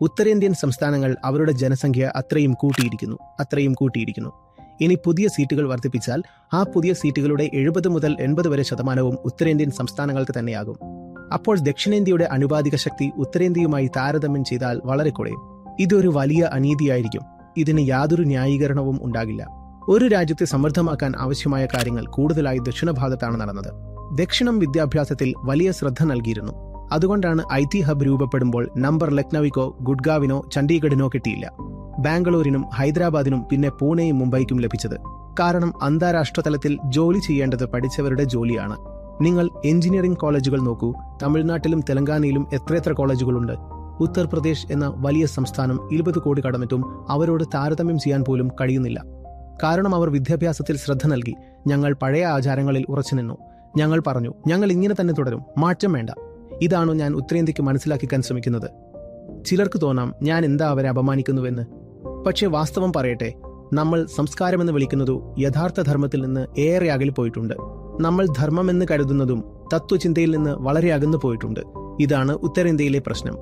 ഉത്തരേന്ത്യൻ സംസ്ഥാനങ്ങൾ അവരുടെ ജനസംഖ്യ അത്രയും കൂട്ടിയിരിക്കുന്നു അത്രയും കൂട്ടിയിരിക്കുന്നു. ഇനി പുതിയ സീറ്റുകൾ വർദ്ധിപ്പിച്ചാൽ ആ പുതിയ സീറ്റുകളുടെ എഴുപത് മുതൽ എൺപത് വരെ ശതമാനവും ഉത്തരേന്ത്യൻ സംസ്ഥാനങ്ങൾക്ക് തന്നെയാകും. അപ്പോൾ ദക്ഷിണേന്ത്യയുടെ അനുപാതിക ശക്തി ഉത്തരേന്ത്യയുമായി താരതമ്യം ചെയ്താൽ വളരെ കുറയും. ഇതൊരു വലിയ അനീതിയായിരിക്കും. ഇതിന് യാതൊരു ന്യായീകരണവും ഉണ്ടാകില്ല. ഒരു രാജ്യത്തെ സമൃദ്ധമാക്കാൻ ആവശ്യമായ കാര്യങ്ങൾ കൂടുതലായി ദക്ഷിണ ഭാഗത്താണ് നടന്നത്. ദക്ഷിണം വിദ്യാഭ്യാസത്തിൽ വലിയ ശ്രദ്ധ നൽകിയിരുന്നു. അതുകൊണ്ടാണ് ഐ ടി ഹബ് രൂപപ്പെടുമ്പോൾ നമ്പർ ലക്നൌവിക്കോ ഗുഡ്ഗാവിനോ ചണ്ഡീഗഡിനോ കിട്ടിയില്ല. ബാംഗ്ലൂരിനും ഹൈദരാബാദിനും പിന്നെ പൂനെയും മുംബൈക്കും ലഭിച്ചത്. കാരണം അന്താരാഷ്ട്ര തലത്തിൽ ജോലി ചെയ്യേണ്ടത് പഠിച്ചവരുടെ ജോലിയാണ്. നിങ്ങൾ എഞ്ചിനീയറിംഗ് കോളേജുകൾ നോക്കൂ. തമിഴ്നാട്ടിലും തെലങ്കാനയിലും എത്രയെത്ര കോളേജുകളുണ്ട്? ഉത്തർപ്രദേശ് എന്ന വലിയ സംസ്ഥാനം ഇരുപത് കോടി കടന്നിട്ടും അവരോട് താരതമ്യം ചെയ്യാൻ പോലും കഴിയുന്നില്ല. കാരണം അവർ വിദ്യാഭ്യാസത്തിൽ ശ്രദ്ധ നൽകി. ഞങ്ങൾ പഴയ ആചാരങ്ങളിൽ ഉറച്ചു നിന്നു. ഞങ്ങൾ പറഞ്ഞു ഞങ്ങൾ ഇങ്ങനെ തന്നെ തുടരും. മാറ്റം വേണ്ട. ഇതാണോ ഞാൻ ഉത്തരേന്ത്യക്ക് മനസ്സിലാക്കിക്കാൻ ശ്രമിക്കുന്നത്. ചിലർക്ക് തോന്നാം ഞാൻ എന്താ അവരെ അപമാനിക്കുന്നുവെന്ന്. പക്ഷേ വാസ്തവം പറയട്ടെ നമ്മൾ സംസ്കാരമെന്ന് വിളിക്കുന്നതു യഥാർത്ഥ ധർമ്മത്തിൽ നിന്ന് ഏറെ അകലിൽ പോയിട്ടുണ്ട്. നമ്മൾ ധർമ്മമെന്ന് കരുതുന്നതും തത്വചിന്തയിൽ നിന്ന് വളരെ അകന്നു പോയിട്ടുണ്ട്. ഇതാണ് ഉത്തരേന്ത്യയിലെ പ്രശ്നം.